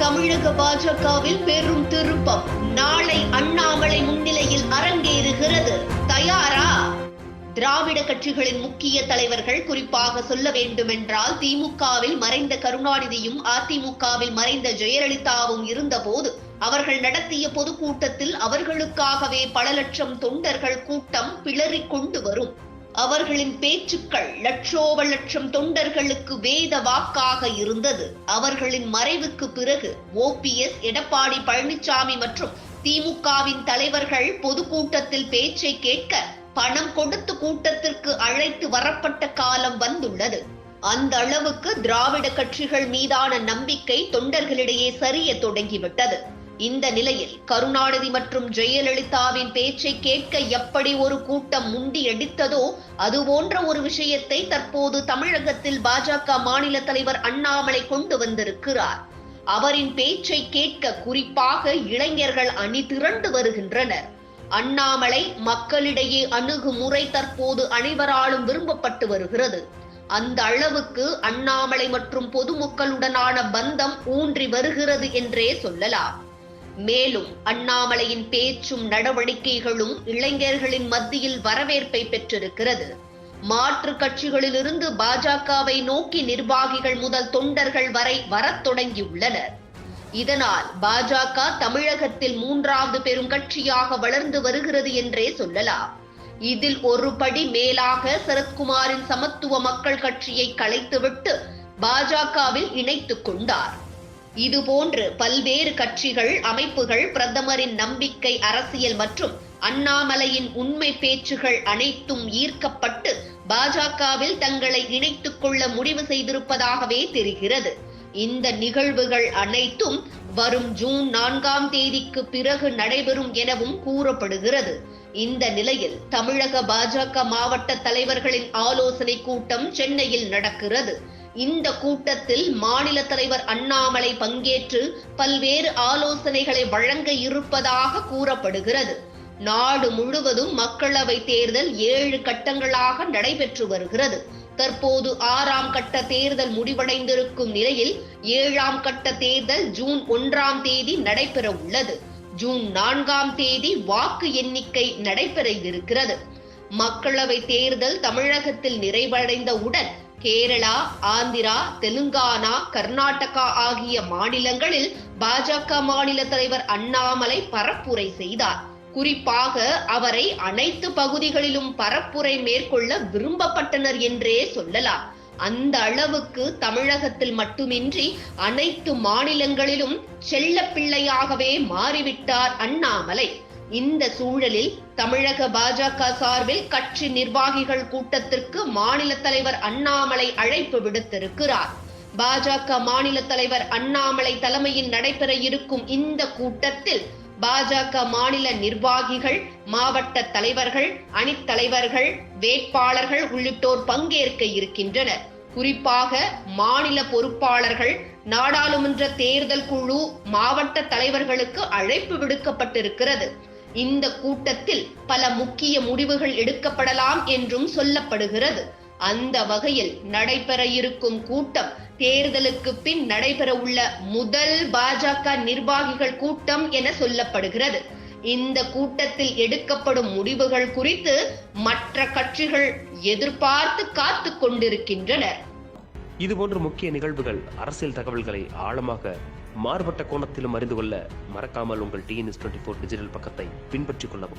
தமிழக பாஜகவில் பெரும் திருப்பம். நாளை அண்ணாமலை முன்னிலையில் அரங்கேறுகிறது. தயாரா? திராவிட கட்சிகளின் முக்கிய தலைவர்கள் குறிப்பாக சொல்ல வேண்டுமென்றால் திமுகவில் மறைந்த கருணாநிதியும் அதிமுகவில் மறைந்த ஜெயலலிதாவும் இருந்தபோது அவர்கள் நடத்திய பொதுக்கூட்டத்தில் அவர்களுக்காகவே பல லட்சம் தொண்டர்கள் கூட்டம் பிளறிக் கொண்டு வரும். அவர்களின் பேச்சுக்கள் லட்சோப லட்சம் தொண்டர்களுக்கு வேத வாக்காக இருந்தது. அவர்களின் மறைவுக்கு பிறகு ஓபிஎஸ் எடப்பாடி பழனிசாமி மற்றும் திமுகவின் தலைவர்கள் பொதுக்கூட்டத்தில் பேச்சை கேட்க பணம் கொடுத்து கூட்டத்திற்கு அழைத்து வரப்பட்ட காலம் வந்துள்ளது. அந்த அளவுக்கு திராவிட கட்சிகள் மீதான நம்பிக்கை தொண்டர்களிடையே சரிய தொடங்கிவிட்டது. இந்த நிலையில் கருணாநிதி மற்றும் ஜெயலலிதாவின் பேச்சை கேட்க எப்படி ஒரு கூட்டம் முண்டியடித்ததோ அது போன்ற ஒரு விஷயத்தை தற்போது தமிழகத்தில் பாஜக மாநில தலைவர் அண்ணாமலை கொண்டு வந்திருக்கிறார். அவரின் பேச்சை கேட்க குறிப்பாக இளைஞர்கள் அணி திரண்டு வருகின்றனர். அண்ணாமலை மக்களிடையே அணுகுமுறை தற்போது அனைவராலும் விரும்பப்பட்டு வருகிறது. அந்த அளவுக்கு அண்ணாமலை மற்றும் பொதுமக்களுடனான பந்தம் ஊன்றி வருகிறது என்றே சொல்லலாம். மேலும் அண்ணாமலையின் பேச்சும் நடவடிக்கைகளும் இளைஞர்களின் மத்தியில் வரவேற்பை பெற்றிருக்கிறது. மாற்று கட்சிகளிலிருந்து பாஜகவை நோக்கி நிர்வாகிகள் முதல் தொண்டர்கள் வரை வரத் தொடங்கியுள்ளனர். இதனால் பாஜக தமிழகத்தில் மூன்றாவது பெரும் கட்சியாக வளர்ந்து வருகிறது என்றே சொல்லலாம். இதில் ஒரு படி மேலாக சரத்குமாரின் சமத்துவ மக்கள் கட்சியை கலைத்துவிட்டு பாஜகவில் இணைத்துக் கொண்டார். இதுபோன்று பல்வேறு கட்சிகள் அமைப்புகள் பிரதமரின் நம்பிக்கை அரசியல் மற்றும் அண்ணாமலையின் உண்மை பேச்சுகள் அனைத்தும் ஈர்க்கப்பட்டு பாஜகவில் தங்களை இணைத்துக் கொள்ள முடிவு செய்திருப்பதாகவே தெரிகிறது. இந்த நிகழ்வுகள் அனைத்தும் வரும் ஜூன் நான்காம் தேதிக்கு பிறகு நடைபெறும் எனவும் கூறப்படுகிறது. இந்த நிலையில் தமிழக பாஜக மாவட்ட தலைவர்களின் ஆலோசனை கூட்டம் சென்னையில் நடக்கிறது. இந்த கூட்டத்தில் மாநில தலைவர் அண்ணாமலை பங்கேற்று பல்வேறு ஆலோசனைகளை வழங்க இருப்பதாக கூறப்படுகிறது. நாடு முழுவதும் மக்களவை தேர்தல் ஏழு கட்டங்களாக நடைபெற்று வருகிறது. தற்போது ஆறாம் கட்ட தேர்தல் முடிவடைந்திருக்கும் நிலையில் ஏழாம் கட்ட தேர்தல் ஜூன் ஒன்றாம் தேதி நடைபெற உள்ளது. ஜூன் நான்காம் தேதி வாக்கு எண்ணிக்கை நடைபெற இருக்கிறது. மக்களவை தேர்தல் தமிழகத்தில் நிறைவடைந்தவுடன் கேரளா ஆந்திரா தெலுங்கானா கர்நாடகா ஆகிய மாநிலங்களில் பாஜக மாநில தலைவர் அண்ணாமலை பரப்புரை செய்தார். குறிப்பாக அவரை அனைத்து பகுதிகளிலும் பரப்புரை மேற்கொள்ள விரும்பப்பட்டனர் என்றே சொல்லலாம். அந்த அளவுக்கு தமிழகத்தில் மட்டுமின்றி அனைத்து மாநிலங்களிலும் செல்ல பிள்ளையாகவே மாறிவிட்டார் அண்ணாமலை. இந்த சூழலில் தமிழக பாஜக சார்பில் கட்சி நிர்வாகிகள் கூட்டத்திற்கு மாநில தலைவர் அண்ணாமலை அழைப்பு விடுத்திருக்கிறார். பாஜக மாநில தலைவர் அண்ணாமலை தலைமையில் நடைபெற இருக்கும் இந்த கூட்டத்தில் பாஜக மாநில நிர்வாகிகள் மாவட்ட தலைவர்கள் அணித் தலைவர்கள் வேட்பாளர்கள் உள்ளிட்டோர் பங்கேற்க இருக்கின்றனர். குறிப்பாக மாநில பொறுப்பாளர்கள் நாடாளுமன்ற தேர்தல் குழு மாவட்ட தலைவர்களுக்கு அழைப்பு விடுக்கப்பட்டிருக்கிறது. இந்த கூட்டத்தில் பல முக்கிய முடிவுகள் எடுக்கப்படலாம் என்றும் சொல்லப்படுகிறது. அந்த வகையில் நடைபெற இருக்கும் கூட்டம் தேர்தலுக்கு பின் நடைபெற உள்ள முதல் பாஜக நிர்வாகிகள் கூட்டம் என சொல்லப்படுகிறது. இந்த கூட்டத்தில் எடுக்கப்படும் முடிவுகள் குறித்து மற்ற கட்சிகள் எதிர்பார்த்து காத்து கொண்டிருக்கின்றனர். இதுபோன்ற முக்கிய நிகழ்வுகள் அரசியல் தகவல்களை ஆழமாக மாறுபட்ட கோணத்திலும் அறிந்து கொள்ள மறக்காமல் உங்கள் டிஎன்எஸ் டுவெண்ட்டி ஃபோர் டிஜிட்டல் பக்கத்தை பின்பற்றிக் கொள்ளவும்.